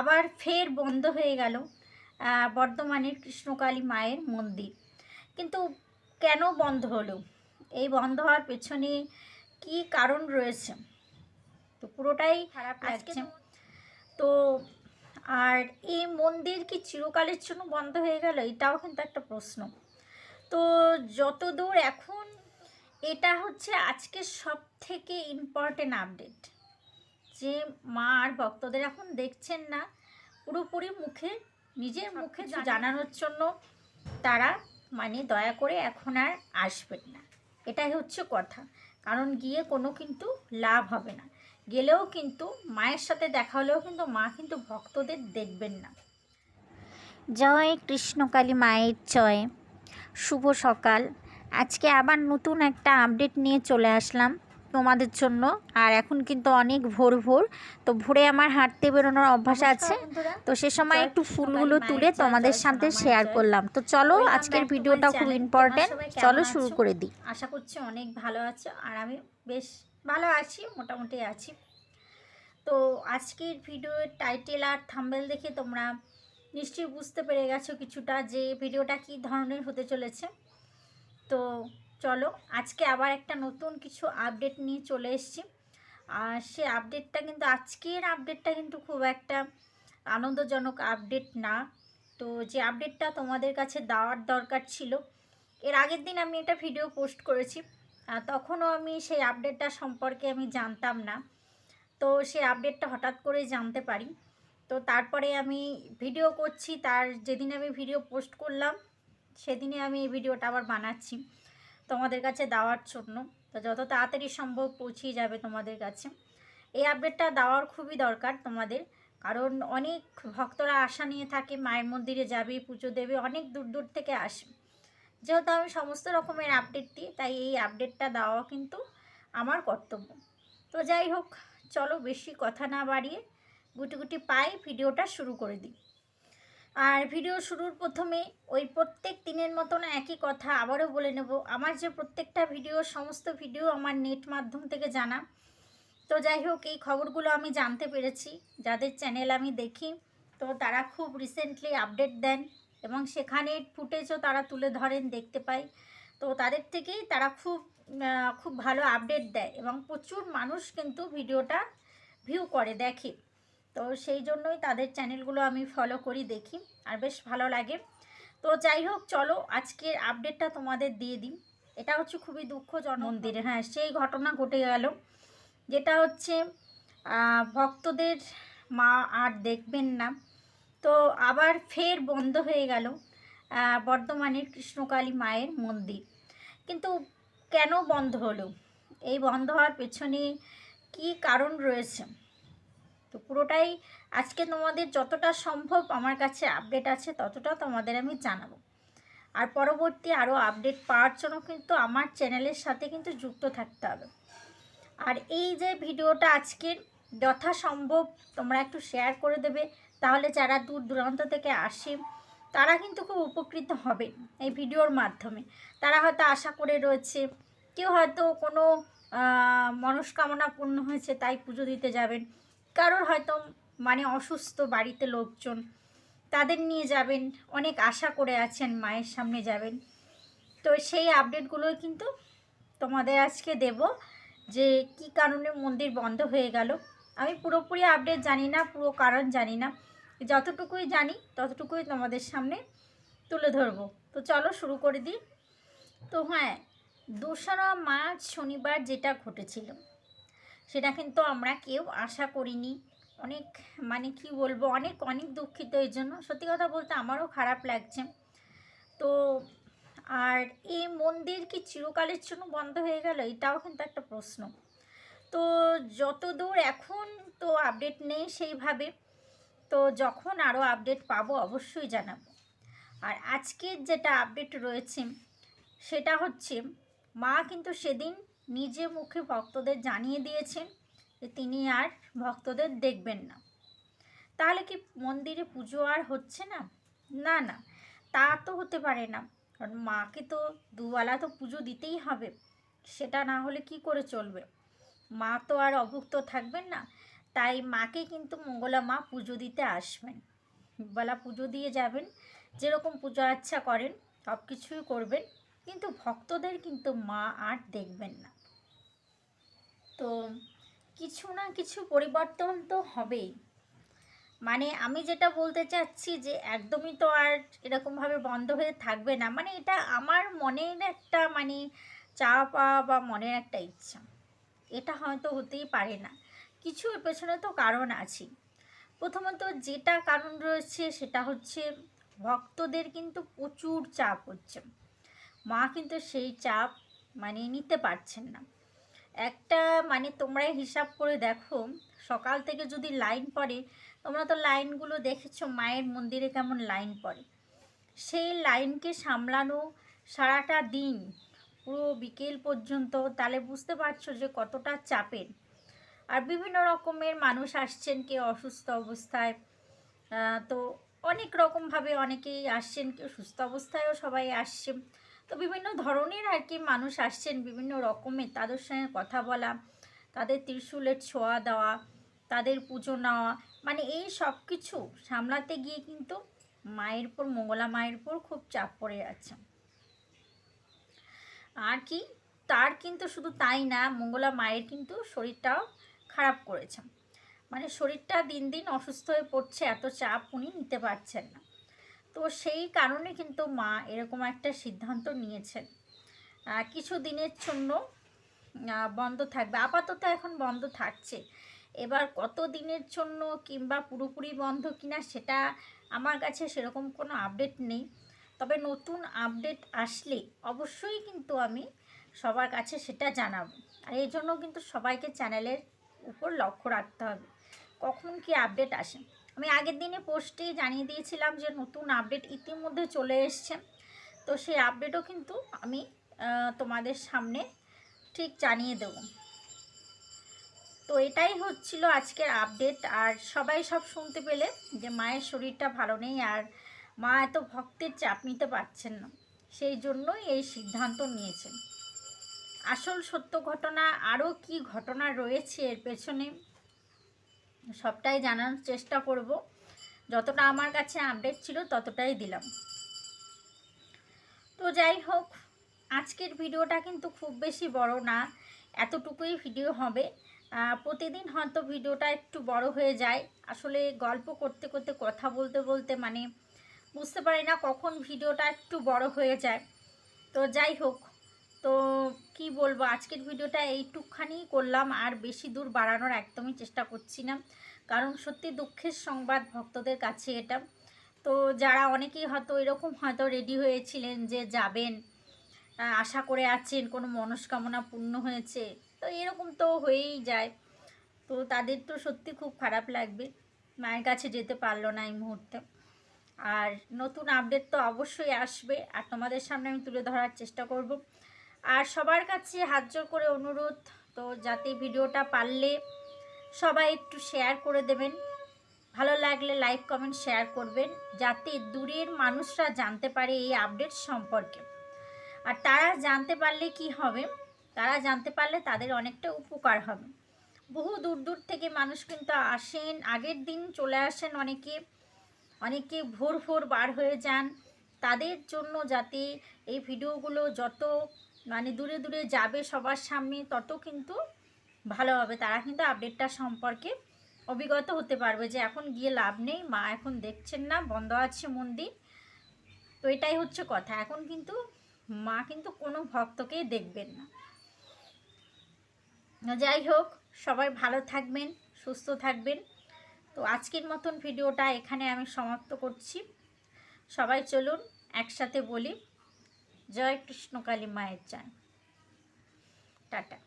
আবার ফের বন্ধ হয়ে গেল বর্ধমানের কৃষ্ণকালী মায়ের মন্দির। কিন্তু কেন বন্ধ হলো? এই বন্ধ হওয়ার পেছনে কি কারণ রয়েছে? তো পুরোটাই খারাপ লাগছে। তো আর এই মন্দির কি চিরকালের জন্য বন্ধ হয়ে গেল? এটাও কিন্তু একটা প্রশ্ন। তো যতদূর এখন এটা হচ্ছে আজকে সব থেকে ইম্পর্টেন্ট আপডেট যে মা আর ভক্তদের এখন দেখছেন না পুরোপুরি মুখে নিজের মুখে জানানোর জন্য তারা মানে দয়া করে এখন আর আসবেন না। এটাই হচ্ছে কথা। কারণ গিয়ে কোনো কিন্তু লাভ হবে না। গেলেও কিন্তু মায়ের সাথে দেখা হলেও কিন্তু মা কিন্তু ভক্তদের দেখবেন না। জয় কৃষ্ণকালী মায়ের জয়। শুভ সকাল। আজকে আবার নতুন একটা আপডেট নিয়ে চলে আসলাম। তোমাদের জন্য। আর এখন কিন্তু অনেক ভোর ভোর তো ভোরে আমার হাঁটতে বেরোনোর অভ্যাস আছে। তো সে সময় একটু ফুলগুলো তুলে তোমাদের সাথে শেয়ার করলাম। তো চলো আজকের ভিডিওটা খুব. ইম্পর্টেন্ট চলো শুরু করে দিই। আশা করছি অনেক ভালো আছো আর আমি বেশ ভালো আছি মোটামুটি আছি। তো আজকের ভিডিওর টাইটেল আর থাম্বেল দেখে তোমরা নিশ্চয়ই বুঝতে পেরে গেছো কিছুটা যে ভিডিওটা কী ধরনের হতে চলেছে। তো চলো, আজকে আবার একটা নতুন কিছু আপডেট নিয়ে চলে এসেছি। আর সে আপডেটটা কিন্তু, আজকের আপডেটটা কিন্তু খুব একটা আনন্দজনক আপডেট না। তো যে আপডেটটা তোমাদের কাছে দেওয়ার দরকার ছিল, এর আগের দিন আমি একটা ভিডিও পোস্ট করেছি। তখনও আমি সেই আপডেটটা সম্পর্কে আমি জানতাম না। তো সেই আপডেটটা হঠাৎ করে জানতে পারি। তো তারপরে আমি ভিডিও করছি, তার যেদিন আমি ভিডিও পোস্ট করলাম, সেদিনে আমি এই ভিডিওটা আবার বানাচ্ছি। তোমাদের কাছে দেওয়ার জন্য। তো যত তাড়াতাড়ি সম্ভব পৌঁছিয়ে যাবে তোমাদের কাছে। এই আপডেটটা দেওয়ার খুবই দরকার তোমাদের। কারণ অনেক ভক্তরা আশা নিয়ে থাকে, মায়ের মন্দিরে যাবে, পুজো দেবে, অনেক দূর দূর থেকে আসে। যেহেতু আমি সমস্ত রকমের আপডেট দিই, তাই এই আপডেটটা দেওয়া কিন্তু আমার কর্তব্য। তো যাই হোক, চলো বেশি কথা না বাড়িয়ে গুটি গুটি পাই ভিডিওটা শুরু করে দিই। আর ভিডিও শুরুর প্রথমে ওই প্রত্যেক দিনের মতন একই কথা আবারও বলে নেব। আমার যে প্রত্যেকটা ভিডিও, সমস্ত ভিডিও আমার নেট মাধ্যম থেকে জানা। তো যাই হোক, এই খবরগুলো আমি জানতে পেরেছি। যাদের চ্যানেল আমি দেখি, তো তারা খুব রিসেন্টলি আপডেট দেন এবং সেখানে ফুটেজও তারা তুলে ধরেন দেখতে পাই। তো তাদের থেকেই তারা খুব খুব ভালো আপডেট দেয় এবং প্রচুর মানুষ কিন্তু ভিডিওটা ভিউ করে, দেখে। তো সেই জন্যই তাদের চ্যানেলগুলো আমি ফলো করি দেখি আর বেশ ভালো লাগে। তো যাই হোক চলো আজকের আপডেটটা তোমাদের দিয়ে দিই। এটা হচ্ছে খুবই দুঃখজনক। মন্দিরে। হ্যাঁ সেই ঘটনা ঘটে গেল। যেটা হচ্ছে ভক্তদের মা আর দেখবেন না। তো আবার ফের বন্ধ হয়ে গেল বর্ধমানের কৃষ্ণকালী মায়ের মন্দির। কিন্তু কেন বন্ধ হলো? এই বন্ধ হওয়ার পেছনে কি কারণ রয়েছে? তো পুরোটাই আজকে তোমাদের যতটা সম্ভব আমার কাছে আপডেট আছে ততটা তোমাদের আমি জানাব। আর পরবর্তী আরও আপডেট পাওয়ার জন্য কিন্তু আমার চ্যানেলের সাথে কিন্তু যুক্ত থাকতে হবে। আর এই যে ভিডিওটা আজকের যথাসম্ভব তোমরা একটু শেয়ার করে দেবে, তাহলে যারা দূর দূরান্ত থেকে আসে, তারা কিন্তু খুব উপকৃত হবে এই ভিডিওর মাধ্যমে। তারা হয়তো আশা করে রয়েছে, কেউ হয়তো কোনো মনস্কামনা পূর্ণ হয়েছে, তাই পুজো দিতে যাবেন। কারোর হয়তো মানে অসুস্থ বাড়িতে লোকজন তাদের নিয়ে যাবেন, অনেক আশা করে আছেন, মায়ের সামনে যাবেন। তো সেই আপডেটগুলোই কিন্তু তোমাদের আজকে দেব যে কি কারণে মন্দির বন্ধ হয়ে গেল। আমি পুরোপুরি আপডেট জানি না, পুরো কারণ জানি না। যতটুকুই জানি, ততটুকুই তোমাদের সামনে তুলে ধরবো। তো চলো শুরু করে দিই। তো হ্যাঁ দোসরা মার্চ শনিবার যেটা ঘটেছিল সেটা কিন্তু আমরা কেউ আশা করিনি। অনেক মানে কি বলব, অনেক অনেক দুঃখিত এর জন্য। সত্যি কথা বলতে আমারও খারাপ লাগছে। তো, আর এই মন্দির কি চিরকালের জন্য বন্ধ হয়ে গেল? এটাও কিন্তু একটা প্রশ্ন। তো যতদূর এখন তো আপডেট নেই সেইভাবে, তো যখন আরও আপডেট পাবো অবশ্যই জানাব। আর আজকের যেটা আপডেট রয়েছে, সেটা হচ্ছে, মা কিন্তু সেদিন নিজে মুখে ভক্তদের জানিয়ে দিয়েছেন যে তিনি আর ভক্তদের দেখবেন না। তাহলে কি মন্দিরে পুজো আর হচ্ছে না? না না, তা তো হতে পারে না। কারণ মাকে তো দুবেলা তো পুজো দিতেই হবে। সেটা না হলে কি করে চলবে? মা তো আর অভুক্ত থাকবেন না। তাই মাকে কিন্তু মঙ্গলা মা পুজো দিতে আসবেন। বেলা পুজো দিয়ে যাবেন, যেরকম পুজো আচ্ছা করেন সব কিছুই করবেন। কিন্তু ভক্তদের কিন্তু মা আর দেখবেন না। তো কিছু না কিছু পরিবর্তন তো হবেই। মানে আমি যেটা বলতে চাচ্ছি যে একদমই তো আর এরকমভাবে বন্ধ হয়ে থাকবে না। মানে এটা আমার মনের একটা মানে পাওয়া বা মনের একটা ইচ্ছা। এটা হয়তো হতেই পারে না। কিছু পেছনে তো কারণ আছে প্রথমত যেটা কারণ রয়েছে সেটা হচ্ছে ভক্তদের কিন্তু প্রচুর চাপ হচ্ছে। মা কিন্তু সেই চাপ মানে নিতে পারছেন না। একটা মানে তোমরাই হিসাব করে দেখো, সকাল থেকে যদি লাইন পড়ে, তোমরা তো লাইনগুলো দেখেছ, মায়ের মন্দিরে কেমন লাইন পড়ে। সেই লাইনকে সামলানো সারাটা দিন, পুরো বিকেল পর্যন্ত, তাহলে বুঝতে পারছ যে কতটা চাপের। আর বিভিন্ন রকমের মানুষ আসছেন, কেউ অসুস্থ অবস্থায় তো অনেক রকমভাবে অনেকেই আসছেন, কেউ সুস্থ অবস্থায়ও সবাই আসছে। তো বিভিন্ন ধরনের আর কি মানুষ আসছেন, বিভিন্ন রকমের। তাদের সঙ্গে কথা বলা, তাদের ত্রিশূলের ছোঁয়া দেওয়া, তাদের পুজো নেওয়া মানে এই সব কিছু সামলাতে গিয়ে কিন্তু মায়ের পর মঙ্গলা মায়ের উপর খুব চাপ পড়ে যাচ্ছে। আর কি, তার কিন্তু শুধু তাই না, মঙ্গলা মায়ের কিন্তু শরীরটাও খারাপ করেছে। মানে শরীরটা দিন দিন অসুস্থ হয়ে পড়ছে, এত চাপ উনি নিতে পারছেন না। তো সেই কারণে কিন্তু মা এরকম একটা সিদ্ধান্ত নিয়েছেন। কিছু দিনের জন্য বন্ধ থাকবে। আপাতত এখন বন্ধ থাকছে। এবার কত দিনের জন্য কিংবা পুরোপুরি বন্ধ কিনা সেটা আমার কাছে সেরকম কোনো আপডেট নেই। তবে নতুন আপডেট আসলে অবশ্যই কিন্তু আমি সবার কাছে সেটা জানাব। আর এই জন্য কিন্তু সবাইকে চ্যানেলের উপর লক্ষ্য রাখতে হবে। কখন কি আপডেট আসে? আমি আগের দিনে পোস্টেই জানিয়ে দিয়েছিলাম যে নতুন আপডেট ইতিমধ্যে চলে এসছে। তো সেই আপডেটও কিন্তু আমি তোমাদের সামনে ঠিক জানিয়ে দেব। তো এটাই হচ্ছিল আজকের আপডেট। আর সবাই সব শুনতে পেলে যে মায়ের শরীরটা ভালো নেই আর মা এত ভক্তের চাপ নিতে পারছেন না। সেই জন্যই এই সিদ্ধান্ত নিয়েছেন আসল সত্য ঘটনা, আরও কি ঘটনা রয়েছে এর পেছনে সবটাই জানার চেষ্টা করব। যতটা আমার কাছে আপডেট ছিল ততটাই দিলাম। তো যাই হোক, আজকের ভিডিওটা কিন্তু খুব বেশি বড় না, এতটুকুই ভিডিও হবে। প্রতিদিন হয়তো ভিডিওটা একটু বড় হয়ে যায়। আসলে গল্প করতে করতে, কথা বলতে বলতে মানে বুঝতে পারি না কখন ভিডিওটা একটু বড় হয়ে যায়। তো যাই হোক, তো কি বলব, আজকের ভিডিওটা এইটুকখানি করলাম, আর বেশি দূর বাড়ানোর একদমই চেষ্টা করছি না। কারণ সত্যি দুঃখের সংবাদ ভক্তদের কাছে এটা। তো যারা অনেকেই হয়তো এরকম হয়তো রেডি হয়েছিলেন যে যাবেন আশা করে আছেন, কোনো মনস্কামনা পূর্ণ হয়েছে, তো এরকম তো হয়েই যায়। তো তাদের তো সত্যি খুব খারাপ লাগবে, মায়ের কাছে যেতে পারল না এই মুহূর্তে। আর নতুন আপডেট তো অবশ্যই আসবে, আর তোমাদের সামনে আমি তুলে ধরার চেষ্টা করব। আর সবার কাছে হাত জোর করে অনুরোধ, তো যাতে ভিডিওটা পারলে সবাই একটু শেয়ার করে দেবেন। ভালো লাগলে লাইক কমেন্ট শেয়ার করবেন, যাতে দূরের মানুষরা জানতে পারে এই আপডেট সম্পর্কে। আর তারা জানতে পারলে কি হবে? তারা জানতে পারলে তাদের অনেকটা উপকার হবে। বহু দূর দূর থেকে মানুষ কিন্তু আসেন, আগের দিন চলে আসেন অনেকে। অনেকে ভোর ভোর বার হয়ে যান। তাদের জন্য যাতে এই ভিডিওগুলো যত মানে দূরে দূরে যাবে সবার সামনে, তত কিন্তু ভালো হবে। তারা কিন্তু আপডেটটা সম্পর্কে অভিজ্ঞত হতে পারবে যে এখন গিয়ে লাভ নেই, মা এখন দেখছেন না, বন্ধ আছে মন্দির। তো এটাই হচ্ছে কথা। এখন কিন্তু মা কিন্তু কোনো ভক্তকেই দেখবেন না, যাই হোক, সবাই ভালো থাকবেন, সুস্থ থাকবেন। তো আজকের মতন ভিডিওটা এখানে আমি সমাপ্ত করছি। সবাই চলুন একসাথে বলি। জয় কৃষ্ণকালী মায়ের চান। টাটা।